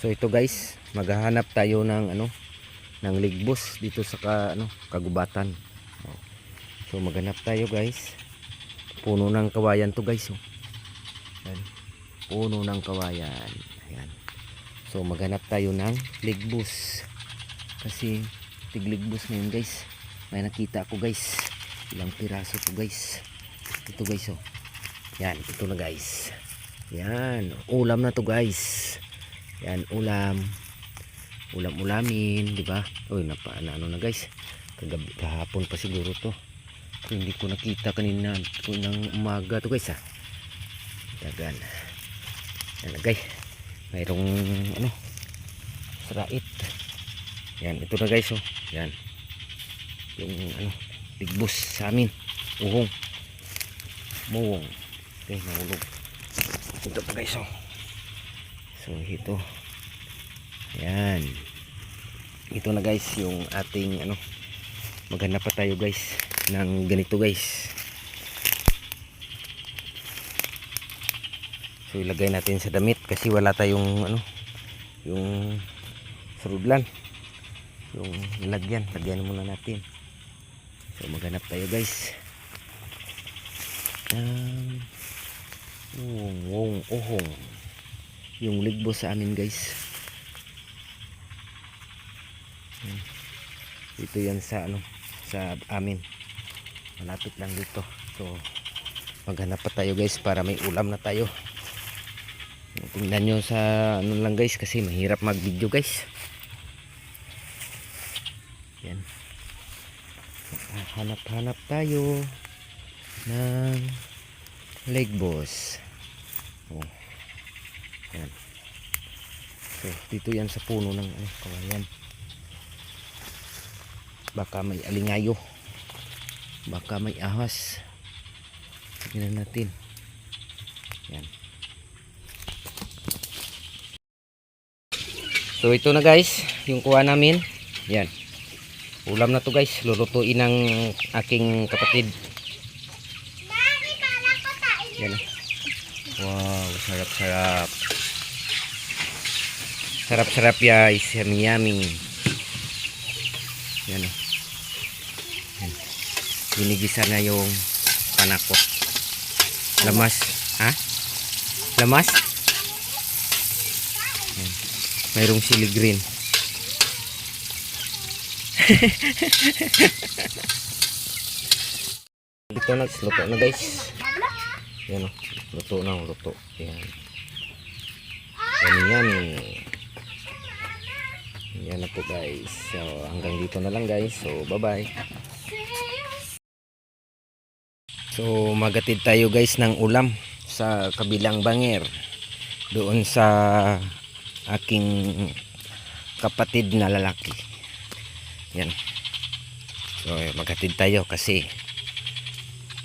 So ito guys, maghahanap tayo ng ano ng ligbos dito sa ka, ano, kagubatan. So maghanap tayo guys. Puno ng kawayan to guys. Oh. Yan. Puno ng kawayan. Ayan. So maghanap tayo ng ligbos. Kasi tigligbos na yun guys. May nakita ako guys. Ilang piraso to guys. Ito guys oh. Yan, ito na guys. Yan, ulam na to guys. Yan, ulam. Ulam-ulamin, di ba? Uy, napa, na, ano na guys. Kagabi, kahapon pa siguro to. Ito, hindi ko nakita kanina ng umaga to guys ah. Dagan. Yan guys. Mayroong ano, srait. Yan, ito na guys oh. Yan. Yung ano, bigbus sa amin. Uhong. Muwong. Okay, nahulog. Ito pa guys oh. So ito. Yan. Ito na guys yung ating ano maghanap pa tayo guys ng ganito guys. So ilagay natin sa damit kasi wala tayong ano yung sarudlan. Yung lagyan, lagyan muna natin. So maghanap tayo guys. Um, uhong, uhong, uhong yung ligbo sa amin guys. Dito yan sa ano sa amin. Malapit lang dito. So maghanap pa tayo guys para may ulam na tayo. Tingnan nyo sa ano lang guys kasi mahirap mag video guys. Yan hanap hanap tayo ng leg boss oh yan. So, dito yan sa puno ng ano, kawayan. Baka may alingayo. Baka may ahas. Tingnan natin. Yan. So, ito na guys. Yung kuha namin. Yan. Ulam na to guys. Lulutuin ng aking kapatid. Yan. Wow, sarap-sarap. Sarap-sarap guys, yummy yummy. Yan o. Yan. Ginigisa na yung panakot. Lamas. Ha? Lamas? Yan. Mayroong sili green. Dito na, luto na guys. Yan o. Luto na, luto. Yan. Yummy yummy. Yan na po guys. So hanggang dito na lang guys. So bye bye. So magatid tayo guys ng ulam sa kabilang banger. Doon sa aking kapatid na lalaki. Yan. So magatid tayo kasi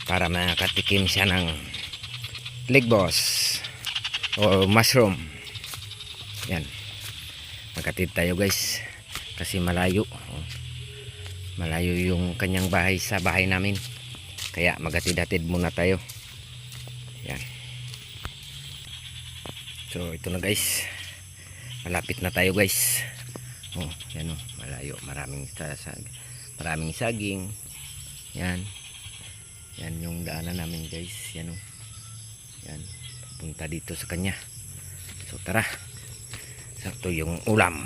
para makatikim siya ng leg boss o mushroom. Yan. Magkatid tayo guys. Kasi malayo. Malayo yung kanyang bahay sa bahay namin. Kaya magatid-hatid muna tayo. Yan. So ito na guys. Malapit na tayo guys. Oh, yan oh, malayo. Maraming sasag. Maraming saging. Yan. Yan yung daanan namin guys. Yan oh. Punta dito sa kanya. So tara. Sakto yung ulam.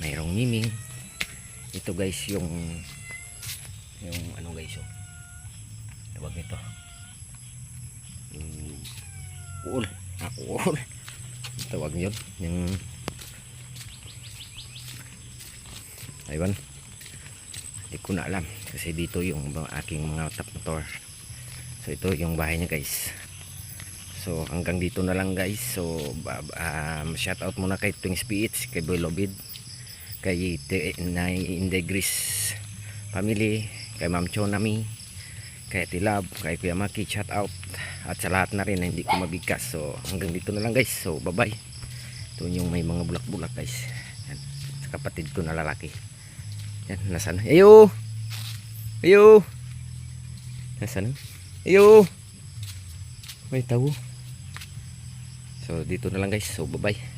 Mayroong miming. Ito guys yung yung ano guys oh. Tawag nito. Yung uol. Ah, uol. Tawag yun. Yung Aywan. Hindi ko na alam. Kasi dito yung aking mga top motor. So ito yung bahay niya guys. So hanggang dito na lang guys. So um, shout out muna kay Twings PH, kay Boy Lobid, kay Nay Indegris family, kay Ma'am Chonami, kay Tilab, kay Kuya Maki, shout out. At sa lahat na rin na hindi ko mabigkas. So hanggang dito na lang guys. So bye bye. Ito yung may mga bulak-bulak guys. Yan. Sa kapatid ko na lalaki. Yan, nasaan? Ayo! Ayo! Nasaan? Ayo! May tao. So dito na lang guys. So bye bye.